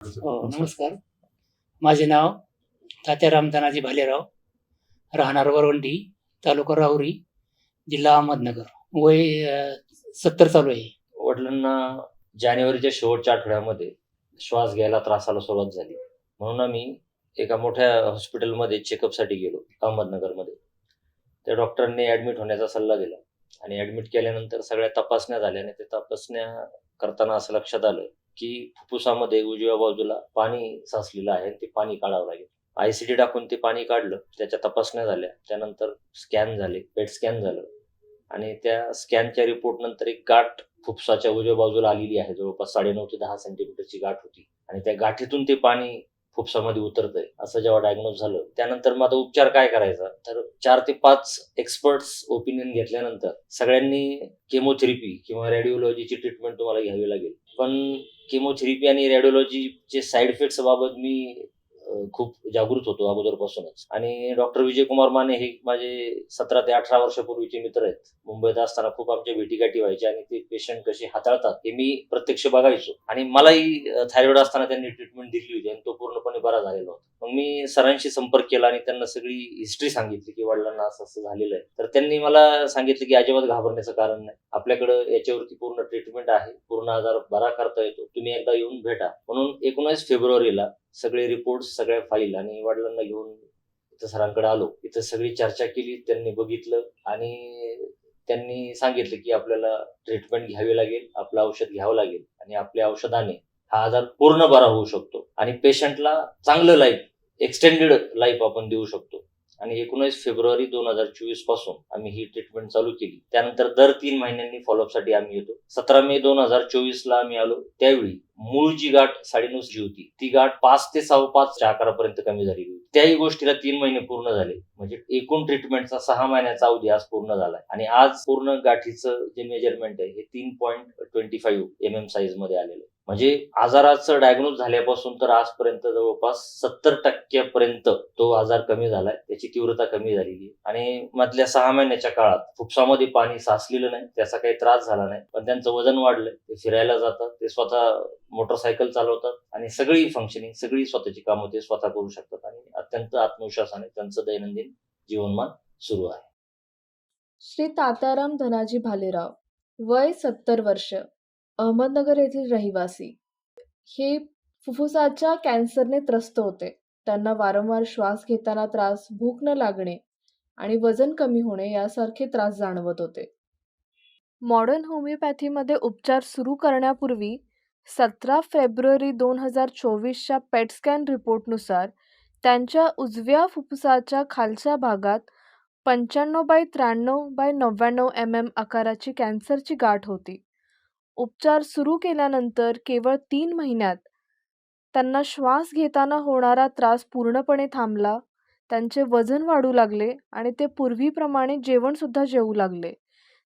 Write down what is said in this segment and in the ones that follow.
हो नमस्कार. माझे नाव तात्याराम धनाजी भालेराव राहणार वरवंटी तालुका राहुरी जिल्हा अहमदनगर. वय सत्तर चालू आहे. वडिलांना जानेवारीच्या शेवटच्या आठवड्यामध्ये श्वास घ्यायला त्रासाला सुरुवात झाली. म्हणून आम्ही एका मोठ्या हॉस्पिटलमध्ये चेकअपसाठी गेलो अहमदनगरमध्ये. त्या डॉक्टरांनी ऍडमिट होण्याचा सल्ला दिला. आणि ऍडमिट केल्यानंतर सगळ्या तपासण्या झाल्या आणि ते तपासण्या करताना असं लक्षात आलं की फुफ्फुसामध्ये उजव्या बाजूला पाणी साचलेलं आहे ते पाणी काढावं लागेल. आयसीडी टाकून ते पाणी काढलं त्याच्या तपासण्या झाल्या. त्यानंतर स्कॅन झाले पेट स्कॅन झालं. आणि त्या स्कॅनच्या रिपोर्ट नंतर एक गाठ फुफ्साच्या उजव्या बाजूला आलेली आहे जवळपास साडेनऊ ते दहा सेंटीमीटरची गाठ होती. आणि त्या गाठीतून ते पाणी फुफ्सामध्ये उतरतंय असं जेव्हा डायग्नोज झालं त्यानंतर मग आता उपचार काय करायचा? तर चार ते पाच एक्सपर्ट्स ओपिनियन घेतल्यानंतर सगळ्यांनी केमोथेरपी किंवा रेडिओलॉजीची ट्रीटमेंट तुम्हाला घ्यावी लागेल. पण केमोथेरपी आणि रेडिओलॉजीचे साईड इफेक्ट्स बाबत मी अं, खूप जागृत होतो अगोदरपासूनच. आणि डॉक्टर विजय कुमार माने हे माझे सतरा ते अठरा वर्षापूर्वीचे मित्र आहेत. मुंबईत असताना खूप आमच्या भेटीगाठी व्हायचे आणि ते पेशंट कसे हाताळतात हे मी प्रत्यक्ष बघायचो. आणि मलाही थायरॉइड असताना त्यांनी ट्रीटमेंट दिली होती आणि तो पूर्णपणे बरा झालेला होता. मग मी सरांशी संपर्क केला आणि त्यांना सगळी हिस्ट्री सांगितली की वडिलांना असं असं झालेलं आहे. तर त्यांनी मला सांगितलं की अजिबात घाबरण्याचं कारण नाही. आपल्याकडं याच्यावरती पूर्ण ट्रीटमेंट आहे. पूर्ण आजार बरा करता येतो. तुम्ही एकदा येऊन भेटा. म्हणून एकोणीस फेब्रुवारीला सगळे रिपोर्ट सगळ्या फाईल आणि वडिलांना घेऊन इथं सरांकडे आलो. इथं सगळी चर्चा केली त्यांनी बघितलं आणि त्यांनी सांगितलं की आपल्याला ट्रीटमेंट घ्यावी लागेल आपलं औषध घ्यावं लागेल आणि आपल्या औषधाने हा आजार पूर्ण बरा होऊ शकतो आणि पेशंटला चांगलं लाईफ एक्सटेंडेड लाईफ आपण देऊ शकतो. आणि एकोणीस फेब्रुवारी दोन हजार चोवीसपासून आम्ही ही ट्रीटमेंट चालू केली. त्यानंतर दर तीन महिन्यांनी फॉलोअपसाठी आम्ही येतो. सतरा मे दोन हजार चोवीस ला आम्ही आलो. त्यावेळी मूळ जी गाठ साडेनऊ जी होती ती गाठ पाच ते सहा पाच आकारापर्यंत कमी झालेली होती. त्याही गोष्टीला तीन महिने पूर्ण झाले. म्हणजे एकूण ट्रीटमेंटचा सहा महिन्याचा अवधी आज पूर्ण झालाय. आणि आज पूर्ण गाठीचं जे मेजरमेंट आहे हे तीन point twenty five M M साईजमध्ये आलेलं आहे. म्हणजे आजाराचं डायग्नोज झाल्यापासून तर आजपर्यंत जवळपास सत्तर टक्क्यापर्यंत तो आजार कमी झालाय. त्याची तीव्रता कमी झालेली आहे. आणि मधल्या सहा महिन्याच्या काळात फुफ्सामध्ये पाणी साचलेलं नाही. त्याचा काही त्रास झाला नाही. पण त्यांचं वजन वाढलंय. ते फिरायला जातात. ते स्वतः मोटरसायकल चालवतात. आणि सगळी फंक्शनिंग सगळी स्वतःची कामं ते स्वतः करू शकतात. आणि अत्यंत आत्मविश्वासाने त्यांचं दैनंदिन जीवनमान सुरू आहे. श्री तात्याराम धनाजी भालेराव वय सत्तर वर्ष. अहमदनगर येथील रहिवासी. हे फुफ्फुसाच्या कॅन्सरने त्रस्त होते. त्यांना वारंवार श्वास घेताना त्रास भूक न लागणे आणि वजन कमी होणे यासारखे त्रास जाणवत होते. मॉडर्न होमिओपॅथीमध्ये उपचार सुरू करण्यापूर्वी सतरा फेब्रुवारी दोन हजार चोवीसच्या पेटस्कॅन रिपोर्टनुसार त्यांच्या उजव्या फुफ्फुसाच्या खालच्या भागात पंच्याण्णव बाय त्र्याण्णव बाय नव्याण्णव एम एम आकाराची कॅन्सरची गाठ होती. उपचार सुरू केल्यानंतर केवळ तीन महिन्यात त्यांना श्वास घेताना होणारा त्रास पूर्णपणे थांबला त्यांचे वजन वाढू लागले आणि ते पूर्वीप्रमाणे जेवणसुद्धा जेवू लागले.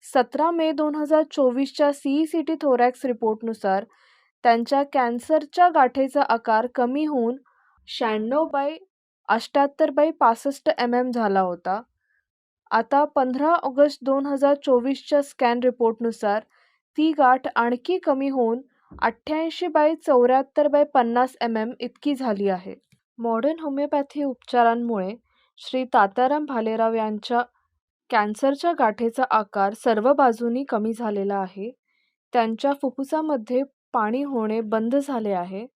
सतरा मे दोन हजार चोवीसच्या C E C T thorax रिपोर्टनुसार त्यांच्या कॅन्सरच्या गाठेचा आकार कमी होऊन शहाण्णव बाय अष्ट्याहत्तर बाय पासष्ट एम एम झाला होता. आता पंधरा ऑगस्ट दोन हजार चोवीसच्या स्कॅन रिपोर्टनुसार ती गाठ आणखी कमी होऊन अठ्ठ्याऐंशी बाय चौऱ्याहत्तर बाय पन्नास एम एम इतकी झाली आहे. मॉडर्न होमिओपॅथी उपचारांमुळे श्री तात्याराम भालेराव यांच्या कॅन्सरच्या गाठीचा आकार सर्व बाजूनी कमी झालेला आहे. त्यांच्या फुफ्फुसामध्ये पाणी होणे बंद झाले आहे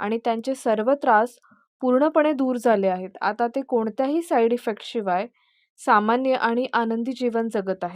आणि त्यांचे सर्व त्रास पूर्णपणे दूर झाले आहेत. आता ते कोणत्याही साईड इफेक्टशिवाय सामान्य आणि आनंदी जीवन जगत आहेत.